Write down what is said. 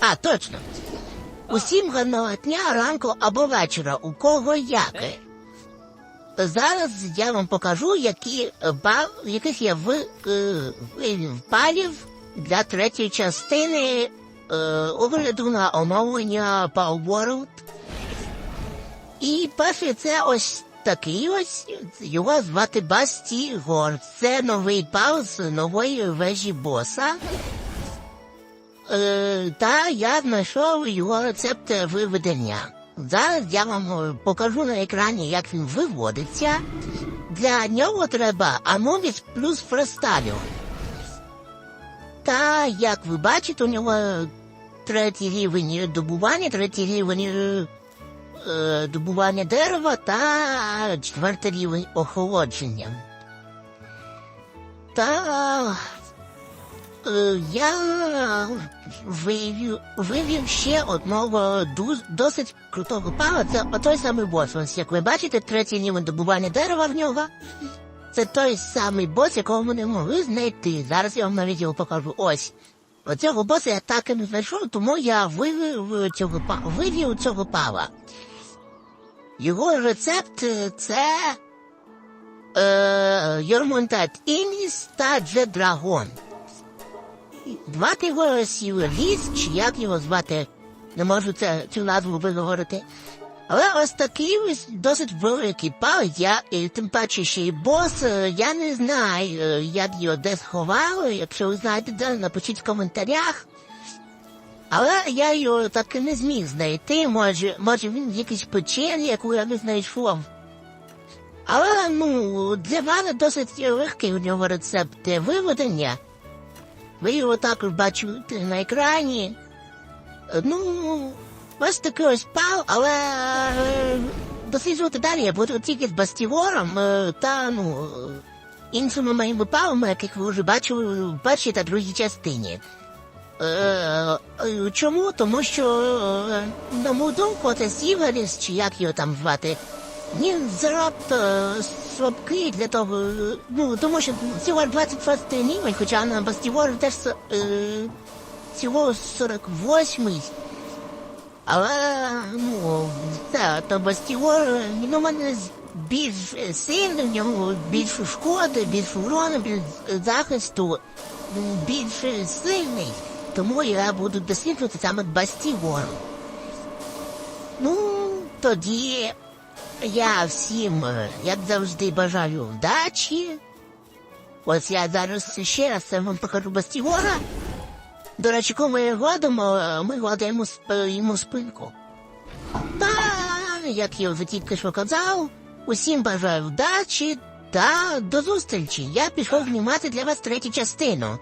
А, точно. Усім гарного дня, ранку або вечора, у кого як. Зараз я вам покажу, які е, бал, яких є в, е, балів для третьої частини е, огляду на оновлення Power. І перший це ось такий ось, його звати Басті Гор. Це новий бал з нової вежі боса. Е, та я знайшов його рецепт виведення. Зараз я вам е, покажу на екрані, як він виводиться. Для нього треба Аноміс плюс фресталіо. Та, як ви бачите, у нього третій рівень добування, третій рівень е, е, добування дерева та четвертий рівень охолодження. Та Я вивів, ще одного досить крутого пала. Це той самий бос. Як ви бачите, третій рівень добування дерева в нього. Це той самий бос, якого ми не могли знайти. Зараз я вам на відео покажу. Ось. Оцього боса я так і не знайшов, тому я вивів цього вивів цього пава. Його рецепт е, це е, Йормонтат Ініс та Джедрагон. Звати його Сівеліс, чи як його звати, не можу це, цю назву виговорити. Але ось такий ось досить великий пал, я, і тим паче ще й бос, е, я не знаю, е, як його де сховали, якщо ви знаєте, де, напишіть в коментарях. Але я його так і не зміг знайти, може, може він в якійсь печері, яку я не знайшов. Але, ну, для мене досить легкий у нього рецепт виведення. Ви його також бачите на екрані. Ну, ось такий ось пал, але е, досліджувати далі я буду тільки з бастівором е, та ну, іншими моїми палами, яких ви вже бачили в першій та другій частині. Е, е, чому? Тому що, на мою думку, це Сіверіс, чи як його там звати, він занадто слабкий для того, е, ну, тому що всього 26 рівень, хоча на Бастіворі теж е, всього 48-й. Але, ну, це, то Бастіор, він у мене більш сильний, в нього більше шкоди, більше урону, більш захисту, м, більш сильний. Тому я буду досліджувати саме Бастіор. Ну, тоді я всім, е, як завжди, бажаю вдачі. Ось я зараз ще раз вам покажу Бастіора. До речі, коли ми гладимо, е, ми гладимо сп- йому спинку. Та, як я вже тільки що казав, усім бажаю вдачі та до зустрічі. Я пішов знімати для вас третю частину.